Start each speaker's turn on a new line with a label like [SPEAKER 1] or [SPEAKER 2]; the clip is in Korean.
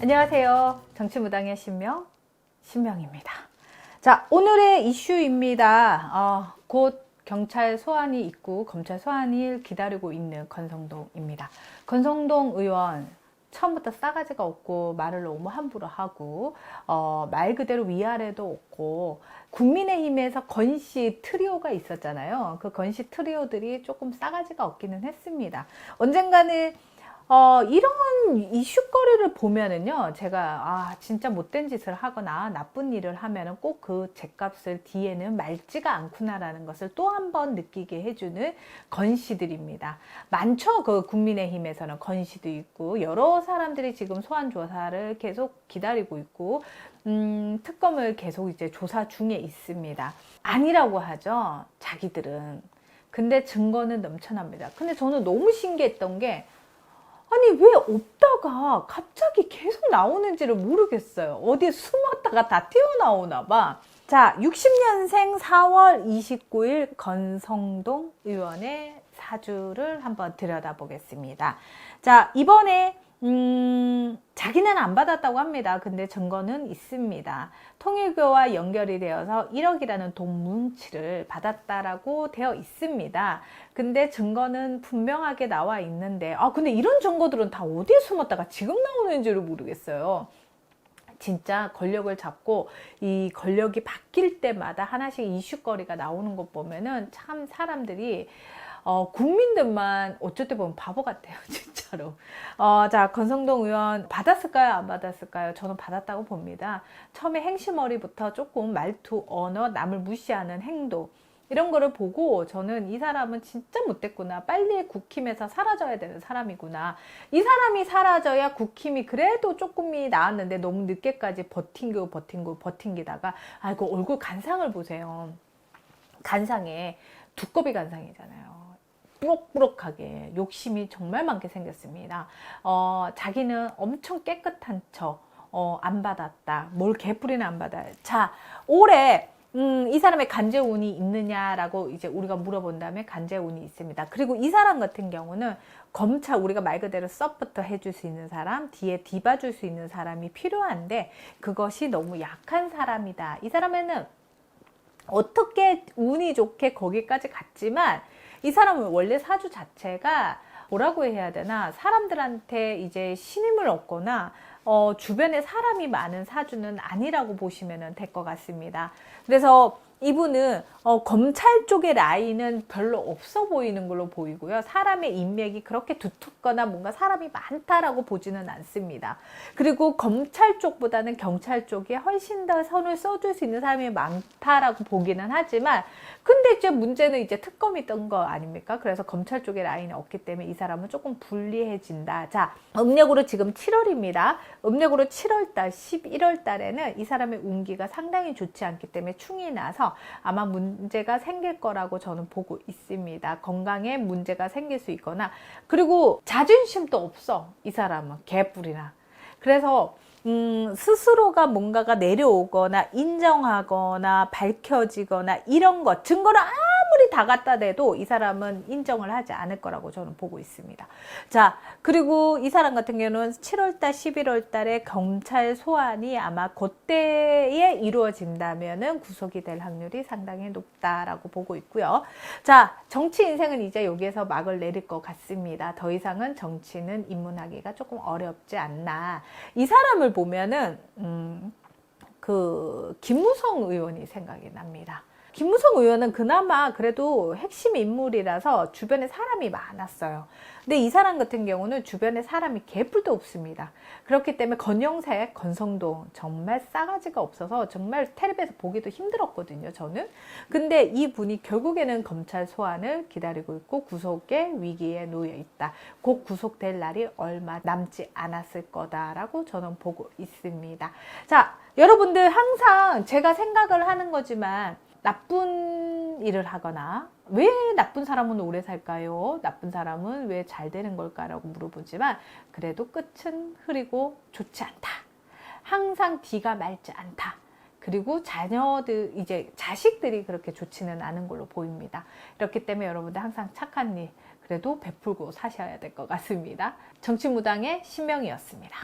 [SPEAKER 1] 안녕하세요. 정치무당의 신명, 신명입니다. 자, 오늘의 이슈입니다. 어, 곧 경찰 소환이 있고 검찰 소환을 기다리고 있는 건성동입니다. 건성동 의원 처음부터 싸가지가 없고 말을 너무 함부로 하고 어, 말 그대로 위아래도 없고 국민의힘에서 건씨 트리오가 있었잖아요. 그 건씨 트리오들이 조금 싸가지가 없기는 했습니다. 언젠가는 어, 이런 이슈거리를 보면은요, 제가, 아, 진짜 못된 짓을 하거나 나쁜 일을 하면은 꼭 그 죗값을 뒤에는 말지가 않구나라는 것을 또 한 번 느끼게 해주는 건시들입니다. 많죠? 그 국민의힘에서는 건시도 있고, 여러 사람들이 지금 소환조사를 계속 기다리고 있고, 음, 특검을 계속 이제 조사 중에 있습니다. 아니라고 하죠. 자기들은. 근데 증거는 넘쳐납니다. 근데 저는 너무 신기했던 게, 아니 왜 없다가 갑자기 계속 나오는지를 모르겠어요. 어디에 숨었다가 다 튀어나오나 봐. 자, 60년생 4월 29일 건성동 의원의 사주를 한번 들여다보겠습니다. 자, 이번에 음, 자기는 안 받았다고 합니다. 근데 증거는 있습니다. 통일교와 연결이 되어서 1억이라는 돈 뭉치를 받았다라고 되어 있습니다. 근데 증거는 분명하게 나와 있는데, 아, 근데 이런 증거들은 다 어디에 숨었다가 지금 나오는지를 모르겠어요. 진짜 권력을 잡고 이 권력이 바뀔 때마다 하나씩 이슈거리가 나오는 것 보면은 참 사람들이 어, 국민들만 때 보면 바보 같아요, 진짜로. 어, 자, 건성동 의원 받았을까요? 안 받았을까요? 저는 받았다고 봅니다. 처음에 행시머리부터 조금 말투, 언어, 남을 무시하는 행동. 이런 거를 보고 저는 이 사람은 진짜 못됐구나. 빨리 국힘에서 사라져야 되는 사람이구나. 이 사람이 사라져야 국힘이 그래도 조금이 나았는데 너무 늦게까지 버틴고 버틴고 버틴기다가 아이고 얼굴 간상을 보세요. 간상에 두꺼비 간상이잖아요. 뿌럭뿌럭하게 욕심이 정말 많게 생겼습니다. 어, 자기는 엄청 깨끗한 척, 어, 안 받았다. 뭘 개뿔이나 안 받아요. 자, 올해 음, 이 사람의 간제운이 있느냐라고 이제 우리가 물어본다면 간제운이 있습니다. 그리고 이 사람 같은 경우는 검찰 우리가 말 그대로 서부터 해줄 수 있는 사람, 뒤에 뒤봐줄 수 있는 사람이 필요한데 그것이 너무 약한 사람이다. 이 사람에는 어떻게 운이 좋게 거기까지 갔지만 이 사람은 원래 사주 자체가 뭐라고 해야 되나 사람들한테 이제 신임을 얻거나 어, 주변에 사람이 많은 사주는 아니라고 보시면 될 것 같습니다. 그래서 이분은 어, 검찰 쪽의 라인은 별로 없어 보이는 걸로 보이고요. 사람의 인맥이 그렇게 두텁거나 뭔가 사람이 많다라고 보지는 않습니다. 그리고 검찰 쪽보다는 경찰 쪽에 훨씬 더 선을 써줄 수 있는 사람이 많다라고 보기는 하지만 근데 이제 문제는 이제 특검이 뜬 거 아닙니까? 그래서 검찰 쪽의 라인이 없기 때문에 이 사람은 조금 불리해진다. 자, 음력으로 지금 7월입니다. 음력으로 7월달, 11월달에는 이 사람의 운기가 상당히 좋지 않기 때문에 충이 나서 아마 문 제가 생길 거라고 저는 보고 있습니다. 건강에 문제가 생길 수 있거나 그리고 자존심도 없어 이 사람은 개뿔이나 그래서 음, 스스로가 뭔가가 내려오거나 인정하거나 밝혀지거나 이런 것 증거를 아 무리 다 갖다 대도 이 사람은 인정을 하지 않을 거라고 저는 보고 있습니다. 자, 그리고 이 사람 같은 경우는 7월달, 11월달에 경찰 소환이 아마 그때에 이루어진다면은 구속이 될 확률이 상당히 높다라고 보고 있고요. 자, 정치 인생은 이제 여기에서 막을 내릴 것 같습니다. 더 이상은 정치는 입문하기가 조금 어렵지 않나. 이 사람을 보면은 음, 그 김무성 의원이 생각이 납니다. 김무성 의원은 그나마 그래도 핵심 인물이라서 주변에 사람이 많았어요. 근데 이 사람 같은 경우는 주변에 사람이 개뿔도 없습니다. 그렇기 때문에 건영색, 건성동 정말 싸가지가 없어서 정말 텔레비에서 보기도 힘들었거든요. 저는. 근데 이 분이 결국에는 검찰 소환을 기다리고 있고 구속의 위기에 놓여 있다. 곧 구속될 날이 얼마 남지 않았을 거다라고 저는 보고 있습니다. 자, 여러분들 항상 제가 생각을 하는 거지만 나쁜 일을 하거나 왜 나쁜 사람은 오래 살까요? 나쁜 사람은 왜 잘 되는 걸까라고 물어보지만 그래도 끝은 흐리고 좋지 않다. 항상 뒤가 맑지 않다. 그리고 자녀들 이제 자식들이 그렇게 좋지는 않은 걸로 보입니다. 그렇기 때문에 여러분들 항상 착한 일 그래도 베풀고 사셔야 될 것 같습니다. 정치무당의 신명이었습니다.